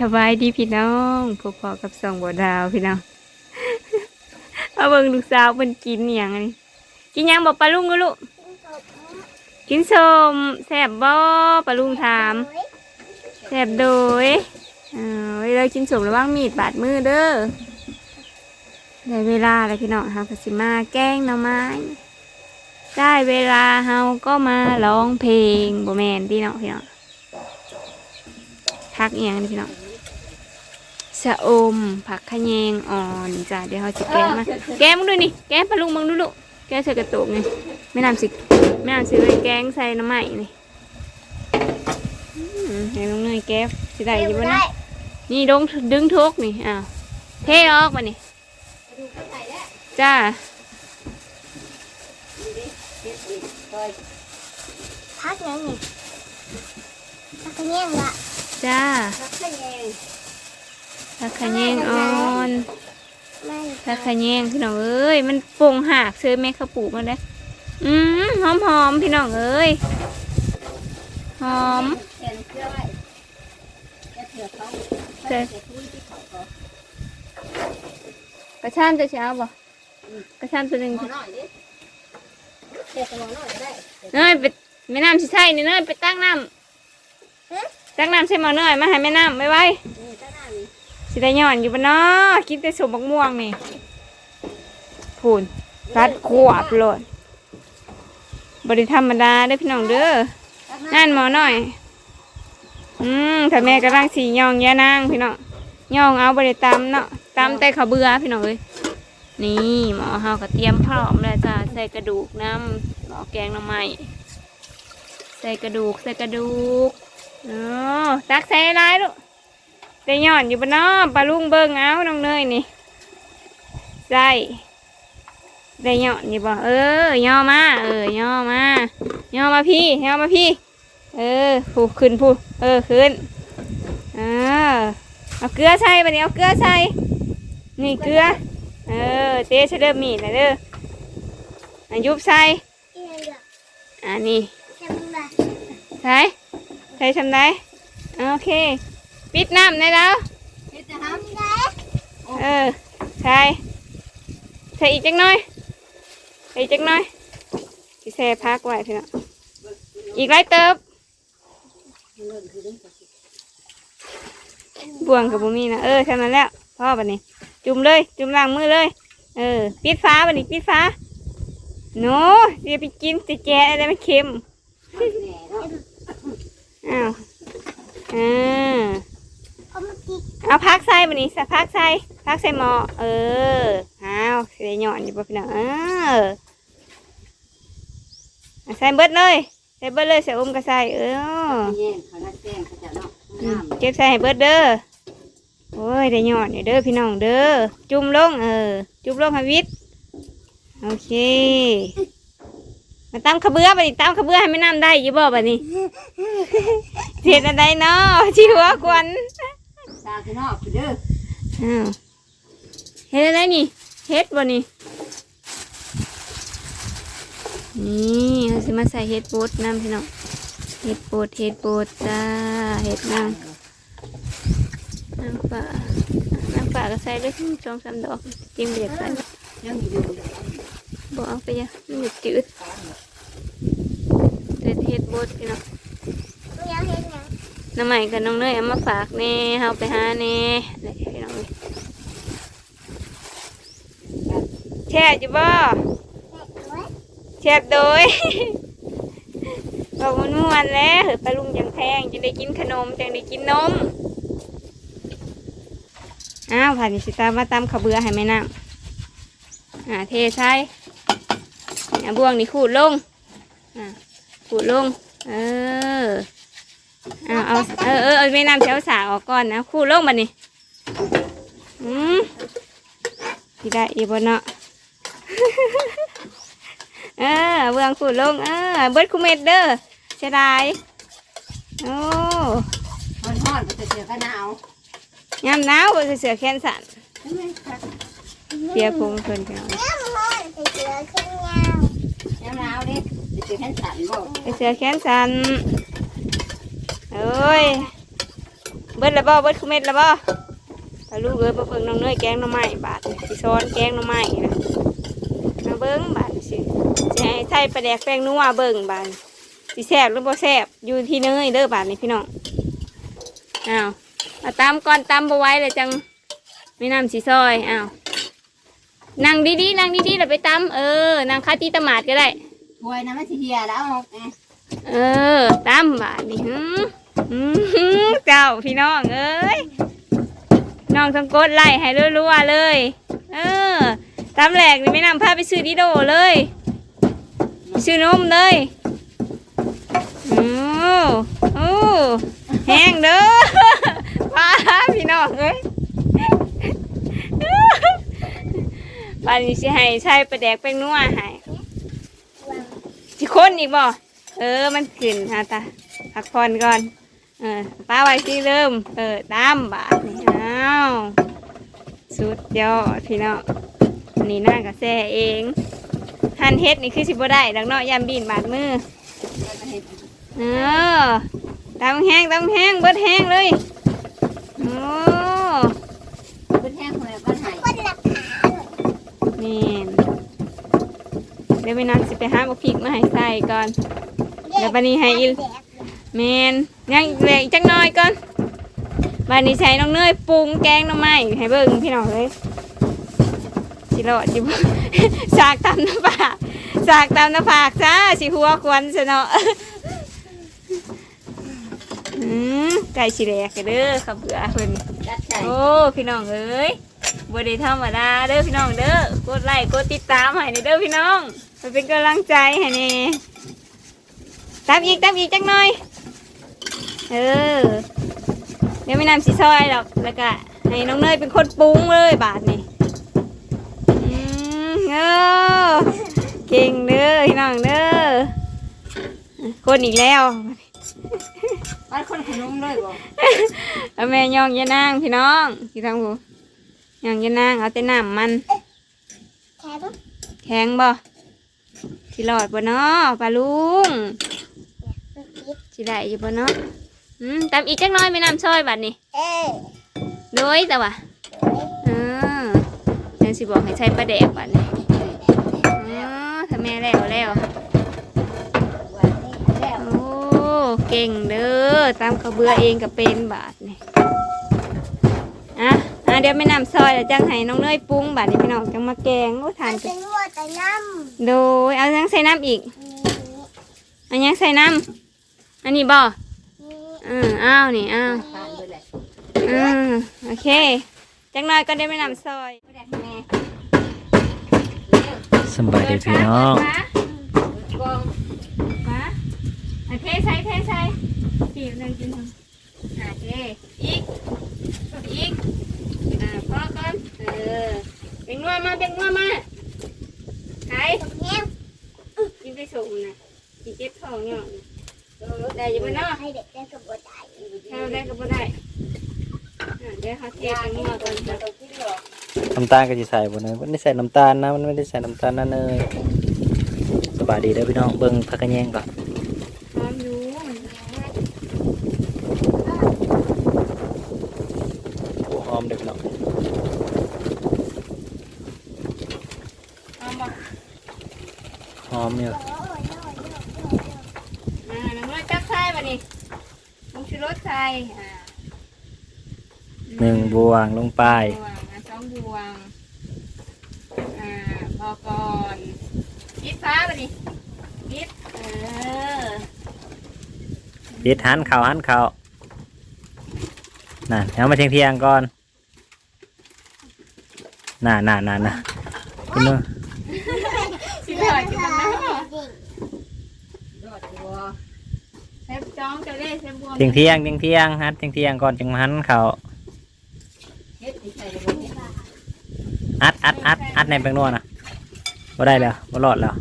สบายดีพี่น้องพบพอกับสองบัวดาวพี่น้องมาเบิ่งลูกสาวมันกินอย่างนี้กินยังบอกปลาลุงก็ลูกกินสมแซ่บบ่ปลาลุงถามแซ่บโดยเออเวลากินสมระวังมีดบาดมือเด้อได้เวลาแล้วพี่น้องฮะกสิมาแก้งหน่อไม้ ได้เวลาเฮาก็มาร้องเพลงบ่แมนพี่น้องพี่น้อง พักอหย่างนี้พี่น้องสะอม ผักขะแยงอ่อนจ้ะเดี๋ยวเขาจะแกะมาแกะมึงดูนี่แกะปลาลุงมึงดูลูกแกะใส่กระตุกไงไม่นำสิไม่นำสิเลยแกงใส่น้ำใหม่นี่อืมให้น้องเนยแกะสิได้อยี่บ่นะนี่ดงดึงทุกนี่อ้าวเทออกมานี่จ้าพักยังนี่พักกันยังละ จ้าพักกันยังผักขะแยงอ่อนไม่ผักขะแยงพี่น้องเอ้ย มันโป่งหักซื้อแม่เขาปลูกมาได้ออืมหอมหอมๆพี่น้องเอ้ย หอมแขนเสื้อไว้จะเถื่อเขาเสร็จจะทุยที่เขาเขากระชานจะเช้าบ่กระชานตัวหนึ่งหมอหน่อยดิเถื่อกับหมอหน่อยก็ได้เอ้ยไปแม่น้ำสิใช่นี่เน้ยไปตั้งน้ำ ตั้งน้ำใส่หม้อเนยมาให้แม่น้ำไว้ไว้นี่ตั้งหน้านี่สิได้ย้อนอยู่ปะเนาะกินแต่สมบักม่วงนี่พูนรัดขวบโลดบริธรรมดาเด้พี่น้องเด้อนั่นหมอหน่อย อืมถ้าแม่กำลังสีย่องแย่นางพี่น้องย่องเอาบริตำเนาะตำแต่ขาเบือพี่น้องเอ้ยนี่หมอเฮาก็เตรียมพร้อมแล้วจ้าใส่กระดูกน้ำหมอแกงน้ำไม้ใส่กระดูกใส่กระดูก ออตักใส่อะไรลูกได้ย่อนอยู่บนน้อปลาลุงเบิ่งเอาน้องเนยนี่ใส่ได้ย่อนอยู่บ่เออย่อมาเออย่อมาย่อมาพี่ย่อมาพี่ เออผูกขึ้นผูกเออขึ้นอ่าเอาเกลือใส่บัดนี้เอาเกลือใส่นี่เกลือเออเต้ใช้เริ่มมีดนะเด้ออายุบใส่ที่ไหนล่ะอ่านี่จำได้ใส่ ใส่ทำได้โอเค ปิดน้ำได้แล้วเฮ็ดจะทำได้เออใส่ใส่อีกจักหน่อยใส่อีกจักหน่อยที่แช่พักไว้เถอะอีกไรเติบบ่วงกับบุมีนะเออทำนั้นแล้วพ่อบันนี้ จุ่มเลย จุ่มล้างมือเลย เออปิดฟ้าบันนี้ปิดฟ้าโน้เดี๋ยวไปกินจะแกะอะไรไม่เค็ม อ้าวอ่าเอามาติดเอาพักใส่บันนี้ใส่พักใส่พักใส่หม้อเอออ้าวใส่หย่อนอยู่บ่พี่น้องเอออะใส่เบิดเลยใส่เบิดเลยใส่อมก็ใส่เออแย่งเขาได้แจ้งเขาจะเนาะอืมเก็บใส่ให้เบิดเด้อโอ้ยได้ยอดนี่เด้อพี่น้องเด้อจุ่มลงเออ จุ่มลงให้วิทย์โอเค มาตำขะเบือไปดิตำขะเบือให้ไม่น้ำได้อยี่บ่บัดนี้ เสียดอะไรเนาะชิหัวกวนตาคือนอกคือเด้ออ้าวเฮ็ดอะไรนี่เฮ็ดบ่นี่นี่เราสิมาใส่เฮ็ดโบดน้ำพี่น้องเฮ็ดโบดเฮ็ดโบดจ้าเฮ็ดน้ำน้ำปลาน้ำปลาก็ใส่เลยสองสามดอกจริงเด็ดใส่ยังอยู่บอกเอาไปยังมันจะจืด เด็ดเฮ็ดบดพี่น้องยังเห็นยังน้ำใหม่กับน้องเนยเอามาฝากแน่เฮาไปหาแน่นี่พี่น้องเอ้ยแช่อยู่บ่แช่โดยบอกมันม่วนแล้วเฮ้ยปลาลุงจังแพงจะได้กินขนมจังได้กินนมอ้าวผ่านสิตามมาตามขาวเบือให้แม่น้ำอ่าเทใส่อ่าบ่วงนี่ขูดลงอ่า ขูดลง เออ เอาเอาเออเออเอาแม่น้ำเช้าสาออกก่อนนะขูดลงบัดนี้อืมที่ได้อีบเนาะเออเบื้องขูดลง เออ เบิดคุเม็ดเด้อเสียดายโอ้ฮ้อนฮ้อนมันจะเจอกันหนาวยามหนาวก็เสือแขนสั่นใช่ไหมครับเปียกผมเพิ่นพี่น้องน้ำฮ้อนจะเจอขึ้นยาว น้ำหนาวดิจะเจอแค่สั่นบ่ไปเสือแขนสั่นเอ้ยเบิดล้วบ่เบิดคือเม็ดล้วบ่ไปลูกเอ้ยมาเบิ่งน้องเนยแกงน่อไม้บาทสิซ้อนแกงน่อไม้นะมาเบิ่งบาทสิสิให้ใส่ปลาแดกแป้งนัวเบิ่งบาทสิแซ่บหรือบ่แซ่บอยู่ที่เนยเด้อบาทนี่พี่น้องอ้าวเอาตามก่อนตามบ่ไว้เลยจังไม่นำสีซอยอ้าว นั่งดีๆนั่งดีๆแล้วไปตำเออนั่งคาตีตะหมาดก็ได้หวยนะมันสิเฮียแล้วเอาไงเออตามบาทนี่หืมหืมเจ้าพี่น้องเอ้ยน้องต้องกดไล่ให้รัวๆเลย เออตามแหลกนี่ไม่นำพาไปซื้อดิโดเลยซื้อนมเลยโอ้โอ้แห้งเด้อป้าพี่น้องเอ้ย ปานนี้สิให้ใช้ประแดกเป็นนัวให้สิคนอีกบ่เออมันขึ้นฮะตาพักผ่อนก่อน เออป้าไว้สิเริ่มเออตามบาทนี่อ้าวสุดยอดพี่น้องนนี้น่ากระแซเองหันเฮ็ดนี่คือสิบ่ได้ดังเนาะยามบีนบาดมือเออตามแห้งตามแห้งเบิดแห้งเลยโอ้เป็นแห้งหวยบ้านไหน หลับขานี่นเดี๋ยวไปนัดสิไปหาบกพริกมาให้ใส่ก่อน เดี๋ยวบัดนี้ให้อีแมนยังเหลืออีกจักหน้อยก่อนบันนี้ใช้น้องเนยปรุงแกงหน้ำไม้ให้เบิ่งพี่น้องเลยสิรอดจิบสากตามน้ำปากสากตามน้ำปากจ้าสิหัวควันซะเนาะอืมไก่สิแหลกเด้อขับเบื่อเพิ่นจัดใจโอ้พี่น้องเอ้ย บ่ได้ธรรมดาเด้อพี่น้องเด้อกดไลค์กดติดตามให้นี่เด้อพี่น้องไปเป็นกำลังใจให้แนี่ตามอีกตามอีกจักหน่อย เออ เดี๋ยวไม่นำสีซอยหรอกแล้วก็ให้น้องเนยเป็นคนปรุงเลยบาทนี่อืมเออเก่งเด้อพี่น้องเด้อคนอีกแล้วบ้านคนขนมเลยบ่เอาแม่ย่องอยานางพี่น้องพี่ทำ กูย่องอยานางเอาแต่น้ำมัน แข็งแข็งบ่สิหลอดบ่เนาะปลาลุงคิดสิได้อยู่บ่เนาะอืมตามอีกจักหน้อยไม่น้ำซอยบัดนี้เออโดยแต่ว่าเออเดี๋ยวสิบอกให้ใช้ปลาแดกบัดนี้เออถ้าแม่แล้วแล้ววันนี้แล้วโอ้เก่งเด้อตามกระเบือเองก็เป็นบาทนี่อะอะ เดี๋ยวไม่นำซอยแล้วจังให้น้องเนยปรุงบาทนี้พี่น้องจังมาแกงโอ้ทามันนกัเป็นนวัวแต่น้โดยเอายังใส่น้ำอีกำอันยังใส่น้ำอันนี้บ่นี่อืออ้าวนี่อ้าวผ่านไปเลยอือโอเคจังหน่อยก็ได้ไม่นำซอยไม่ได้แม่สำบายดีพี่น้องกองมาอะเทใส่เทใส่ปีบหนึ่งกินหนึ่งอะเทอีกอีกอ่า พอก่อนเออเบ่งนัวมาเบ่งนัวมาไข่แห้งกินไปส่งนะกินเจ็บท้องเนี่ยได้อยังไงเนาะให้เด็กได้กับบัวได้ถ้าได้ก็บ่ได้เดี๋ยวเขาเทไปนัวก่อนเรานะต้องกินหรอกน้ำตาลก็จะใส่บ่เนยมันไม่ได้ใส่น้ำตาลนะมันไม่ได้ใส่น้ำตาลนะเนยสบายดีเด้อพี่น้องเบิ่งพักกันแยงก่อน พร้อมอยู่ โอ้หอมเด้อพี่น้อง พร้อมบ่ หอมเนี่ย อ่าน้ำมันจับใส่บ่นี่ลงชูรสใส่ อ่าหนึ่งบวงลงไป บวงอะสองบวงอ่าพอก่อนปิดฟ้าไปดิปิดเออปิดหันเข่าหันเข่าน่ะเอามาเทียงเทียงๆก่อนน่ะน่ะน่ะน่ะพี่น้อง สิเหลืออยู่ตรงนั้น ยอดบัว เซฟจ้องจะเล่เซฟบวงเทียงเทียงเทียงเทียงหันเทียงเทียงก่อนจึงมาหันเข่าเฮ็ดที่ใส่บ่เนี่ยอัดอัดอัดอัดในแป้งนวดนะบ่ได้แล้วบ่รอดแล้ว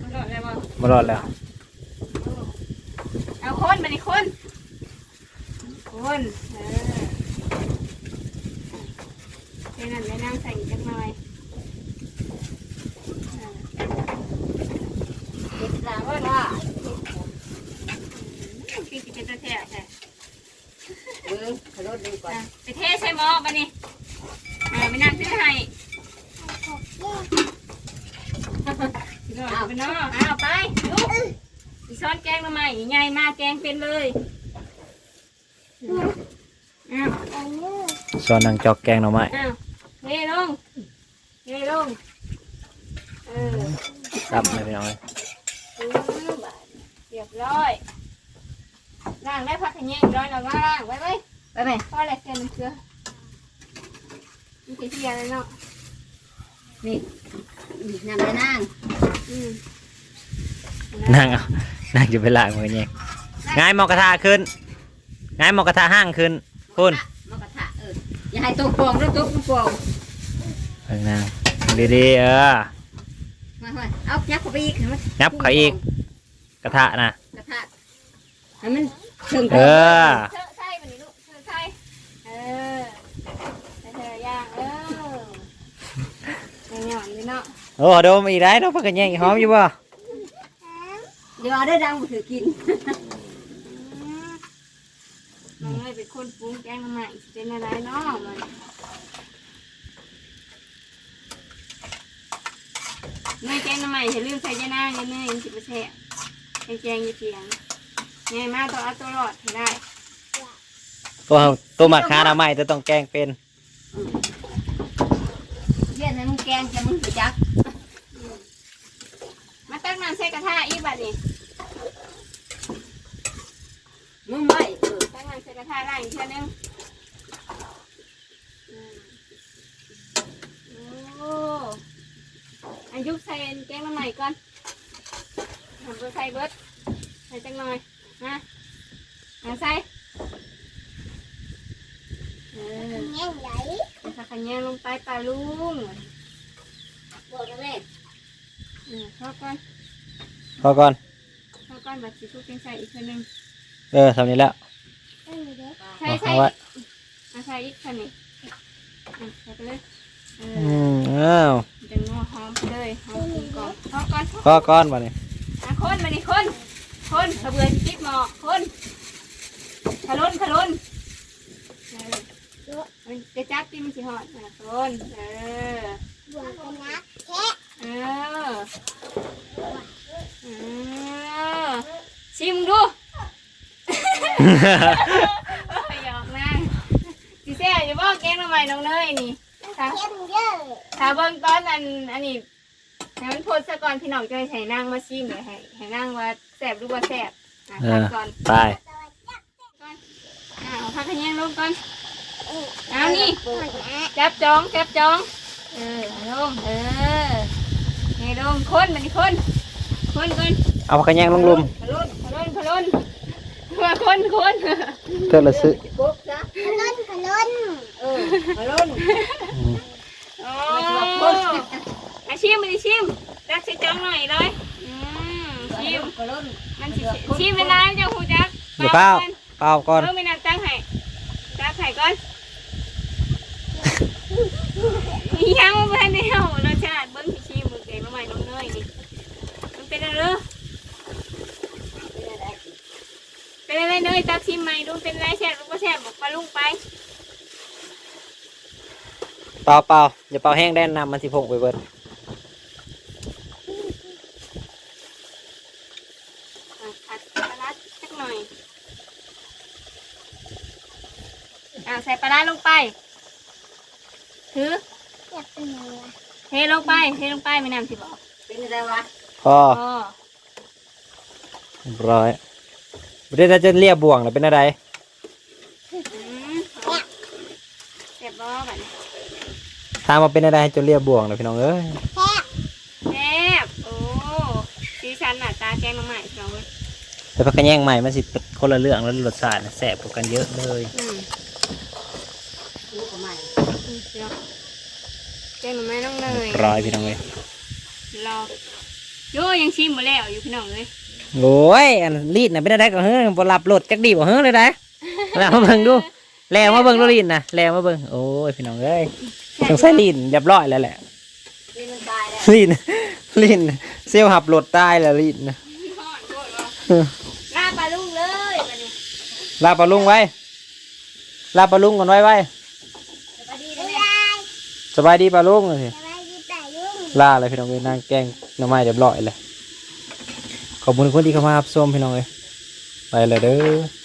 มันโดดเลยบ่บ่รอดแล้ว เอาคนมาดิคนคนเออแค่นั้นได้น้ำใส่อีกจักหน่อยอ่าเฮ็ดลาว่า ล่ะพี่จะเป็นตัวแทบแท้เบิ้งขลุ่นดูก่อนอะไปเทใส่หม้อมานี่อ่าไปนั่งซื้อให้เอาไปเนาะเอาไปลูกอีซ้อนแกงมาใหม่ใหญ่มากแกงเป็นเลยอ้าวอันนี้ส่วนนางจอกแกงหน่อไม้อ้าวเทลงเทลงเออซับเลยพี่น้องเอ้ย เรียบร้อย ล้างได้พักขยี้ร้อยแล้วก็ล้างไว้ไว้ไปไหมพอแล้วแค่น้ำเกลือมันจะเทียเลยเนาะนี่นำไปนั่งอืมนั่งเอานั่งจะไปล้างมือแยงง่ายหมอกกระทะขึ้นง่ายหมอกกระทะห้างขึ้นคุณมากระทะเอออย่าให้ตัวฟองแล้วตัวฟองเออนั่งดีๆเออมาเฮ้ยเอายับเข้าไปอีกให้มันยับเขาอีกกระทะนะกระทะให้มันถึง เออเธอใช่มันนี่ลูกเธอใช่เออเธอย่างเออหย่อนเลยเนาะโอ้โดมอีกได้เนาะพักกันแย่งหอมอยู่บ่เดี๋ยวเอาได้ดังมาถือกินน้องเลยเป็นคนปรุงแกงมาใหม่เป็นอะไรเนาะมันเนยแกงมาใหม่อย่าลืมใส่ยานาเนยเนยสิบเปอร์เซ็นต์แกงแกงยี่เสียง ไงมาต้องเอาตัวรอดให้ได้ตัวตัวหมักคาหน่อไม้จะต้องแกงเป็น เย็นให้มึงแกงจะมึงถือจัก มาตั้งน้ำใส่กระทะอีกบัดนี้มึงไม่เออตั้งน้ำใส่กระทะล่างอีกเท่านึงอืมโอ้อายุใส่แกงมาใหม่ก่อนทำตัวใส่เบิดใส่จังหน่อย นะเอาใส่เออแง่ใหญ่ใส่ผักขะแยงลงไปปลาลุงบอกกันแม่อืมเข้าก่อนพอก่อน เข้าก่อนบัดสิทุกเป็นใส่อีกเท่านึงเออทำนี้แล้วอันนี้เด็กใส่เอาใส่เอาไว้เอาใส่อีกเท่านี้อะใส่ไปเลยเออือมอ้าวจะนัวหอมไปเลยหอมกลิ่นก่อนเข้าก่อนพอก่อนบ่เนี่ยอะคนมาดิคน คนขบเบือจิบหมอคนขลุนขลุนเออมันจะจับที่มันสิหอดอะคนเออบวกกันนะแค่เออเออชิมดูหยอกนางสิแซ่อยู่บ่แกงทำไมน้องเนยนี่ถ้าเข้มเยอะถ้าเบิ่งตอนอันอันนี้ ให้มันโพสซะก่อนพี่น้องจะให้นางมาชิมเลยวให้ให้นางว่าแซ่บหรือว่าแซ่บอะเอพักอก่อนไปอะเอาพักให้ยังลงก่อนเอานี่จับจองจับจองเออเอาลงเออให้ลงคนมันนี่คนคนก่อนเอาพักกันแยงลงลุมขลุนขลุนขลุนมาคนคนเธอละซื้อขลุนขลุนเออมาลุ้นอืมโอ้อา ชิมมันชิมจักใส่จองหน่อยเลยอืมชิมมาลุ้นมันสิชิมเวลาเจ้าหูจักเดี๋ยวเป้าเป้าก่อนเออไม่นานตั้งให้ตั้งให้ก่อนยังไม่ทันได้เอารสชาติเบิ้งสิชิมมึงเก่งมาใหม่น้องเนยนี่มันเป็นอะไรเป็นอะไรเนยตักชิมใหม่ดูเป็นไรแซ่บหรือว่าแซ่บบอกปลาลุงไปเป่าเป่าอย่าเป่าแห้งแดนนำมันสิพงไปเบิด อะผัดปลาร้าสักหน่อยอ่าใส่ป ลาร้าลงไป ถืออยากเป็นอะไรเทลงไปเทลงไปไม่นำสิบอกเป็นอะไรวะพออ๋อเรียบร้อยประเดี๋ยวจะเรียบบ่วงแล้วเป็นอะไรอืมเจ็บบ่บัดนี้ถามมาเป็นอะไรจะเรียบบ่วงแล้วพี่น้องเอ้ยแค่แซ่บโอ้สีสันหน้าตาแกงน้องใหม่พี่น้องเว้ยแต่พักกันแย่งใหม่มันสิเป็นคนละเรื่องแล้วรสชาติน่ะแสบกว่ากันเยอะเลย อืม ลูกกับใหม่ อืมเดี๋ยวแกงน้องใหม่น้องเนย ร้อยพี่น้องเอ้ยรอโยยังชิมมาแล้วอยู่พี่น้องเลยโอ้ยอันรีดน่ะเป็นอะไรก็เฮ้ยบ่รับรถจักดีบ่เฮ้ยเลยได้แล้วมาเบิ่งดูแล้วมาเบิ่งดูรีดน่ะแล้วมาเบิ่งโอ้ยพี่น้องเอ้ยสงสัยรีดเรียบร้อยแล้วแหละนี่มันตายแล้วลีนลีนเซลล์หับรถใต้แล้วลีนฮอดโคตรว่ะลาปลาลุงเลยบัดนี้ลาปลาลุงไว้ลาปลาลุงก่อนไว้ไว้สวัสดีได้บ๊ายไหมบายสบายดีปลาลุงเลย ล่าเลยพี่น้องเลยนางแกงหน้ำไม้เรียบร้อยเลยขอบคุณคนที่เข้ามารับชมพี่น้องเลยไปเลยเด้อ